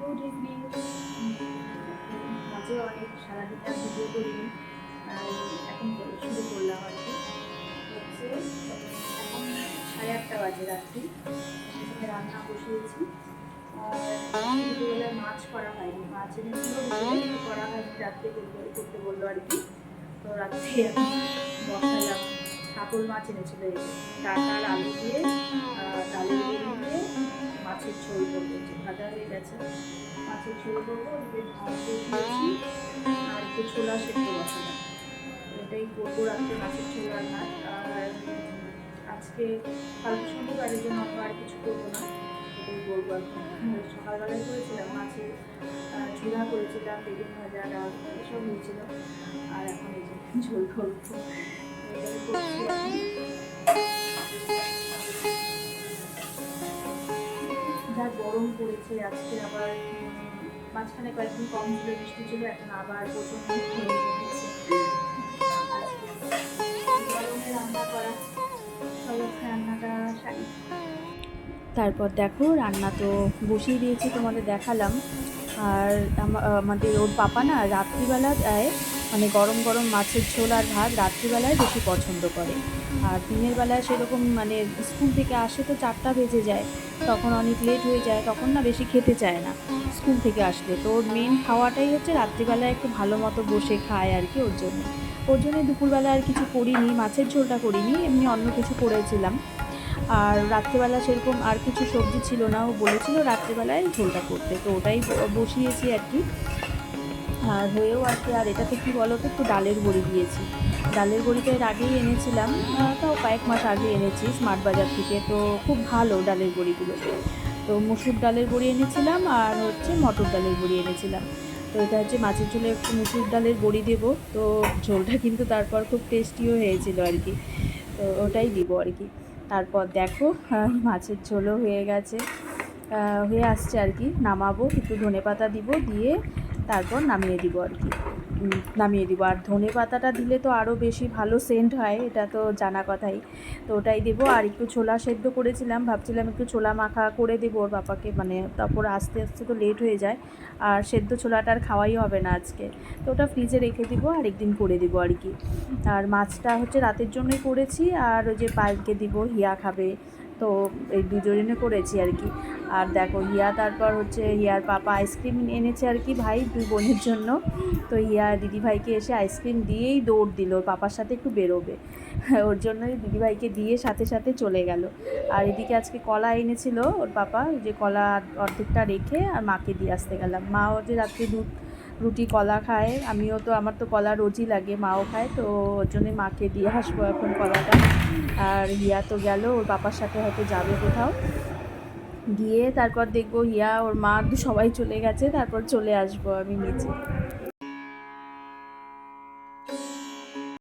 Good evening মাঝে অনেক সারাদিন আর ভিডিও করিনি। এখন শুরু করলাম আর কি। হচ্ছে এখন সাড়ে আটটা বাজে রাত্রি। এখানে রান্না বসিয়েছি। আর দুপুরবেলায় মাছ করা হয়নি। মাছ এনেছিল করা হয়নি। রাত্রে করতে বলল আর কি। তো রাত্রে বসালাম। কাতল মাছ এনেছিল এই যে। ডাটা আর আলু দিয়ে ডালের দিয়ে মাছের ঝোল করব ভাজা হয়ে গেছে। মাছের ঝোল করব বসিয়েছি। আর একটু ছোলা সেদ্ধ তো এটাই করব রাত্রে মাছের আর ভাত। আর আজকে কালকে শনিবারের জন্য আমরা আর কিছু করব না। সকালবেলায় করেছিলাম মাছের ঝোলা করেছিলাম, বেগুন ভাজা, ডাল, এসব হয়েছিল। আর এখন এই যে ঝোল করব। যা গরম পড়েছে, আজকে আবার মাঝখানে কয়েকদিন কম ছিল, বৃষ্টি ছিল, এখন আবার প্রচণ্ড গরম রান্না রান্নাটা তারপর দেখো, রান্না তো বসিয়ে দিয়েছি, তোমাদের দেখালাম। আর আমা- আমাদের ওর পাপা না রাত্রিবেলায় মানে গরম গরম মাছের ঝোল আর ভাত রাত্রিবেলায় বেশি পছন্দ করে। আর দিনের বেলায় সেরকম মানে স্কুল থেকে আসে তো চারটা বেজে যায়, তখন অনেক লেট হয়ে যায়, তখন না বেশি খেতে চায় না স্কুল থেকে আসলে। তো ওর মেন খাওয়াটাই হচ্ছে রাত্রিবেলায় একটু ভালো মতো বসে খায় আর কি ওর জন্য। ওর জন্য দুপুরবেলা আর কিছু করিনি, মাছের ঝোলটা করিনি, এমনি অন্য কিছু করেছিলাম। আর রাত্রিবেলা সেরকম আর কিছু সবজি ছিল না, ও বলেছিল রাত্রিবেলায় ঝোলটা করতে। তো ওটাই বসিয়েছি আর কি। আর হয়েও আর আর এটাতে কী বলো তো একটু ডালের বড়ি দিয়েছি। ডালের বড়িটা এর আগেই এনেছিলাম তাও কয়েক মাস আগে এনেছি স্মার্ট বাজার থেকে, তো খুব ভালো ডালের বড়িগুলো। তো মুসুর ডালের বড়ি এনেছিলাম আর হচ্ছে মটর ডালের বড়ি এনেছিলাম। তো এটা হচ্ছে মাছের ঝোলে একটু মুসুর ডালের বড়ি দেবো, তো ঝোলটা কিন্তু তারপর খুব টেস্টিও হয়েছিল আর কি। তো ওটাই দিব আর কি। তারপর দেখো মাছের ঝোলও হয়ে গেছে হয়ে আসছে আর কি। নামাবো, একটু ধনে পাতা দিব দিয়ে তারপর নামিয়ে দিব আর কি। নামিয়ে দিব। আর ধনে পাতাটা দিলে তো আরও বেশি ভালো সেন্ট হয়, এটা তো জানা কথাই। তো ওটাই দেবো। আর একটু ছোলা সেদ্ধ করেছিলাম, ভাবছিলাম একটু ছোলা মাখা করে দেবো ওর বাবাকে মানে তারপর আস্তে আস্তে তো লেট হয়ে যায়। আর সেদ্ধ ছোলাটা আর খাওয়াই হবে না আজকে। তো ওটা ফ্রিজে রেখে দিব আর একদিন করে দেবো আর কি। আর মাছটা হচ্ছে রাতের জন্যই করেছি। আর ওই যে পায়েলকে দিব, হিয়া খাবে। তো এই দুজনে করেছি আর কি। আর দেখো, হিয়া তারপর হচ্ছে হিয়ার পাপা আইসক্রিম এনেছে আর কি ভাই দুই বোনের জন্য। তো হিয়া দিদি ভাইকে এসে আইসক্রিম দিয়েই দৌড় দিল ওর পাপার সাথে একটু বেরোবে। ওর জন্যই দিদি ভাইকে দিয়ে সাথে সাথে চলে গেল। আর এদিকে আজকে কলা এনেছিল ওর পাপা, যে কলা অর্ধেকটা রেখে আর মাকে দিয়ে আসতে গেলাম। মা মাও যে রাত্রে দুধ রুটি কলা খায়। আমিও তো, আমার তো কলা রোজই লাগে, মাও খায়, তো ওর জন্যে মাকে দিয়ে আসব এখন কলাটা। আর হিয়া তো গেল, ওর বাবার সাথে হয়তো যাবে কোথাও। গিয়ে তারপর দেখব হিয়া, ওর মা সবাই চলে গেছে, তারপর চলে আসব আমি নিচে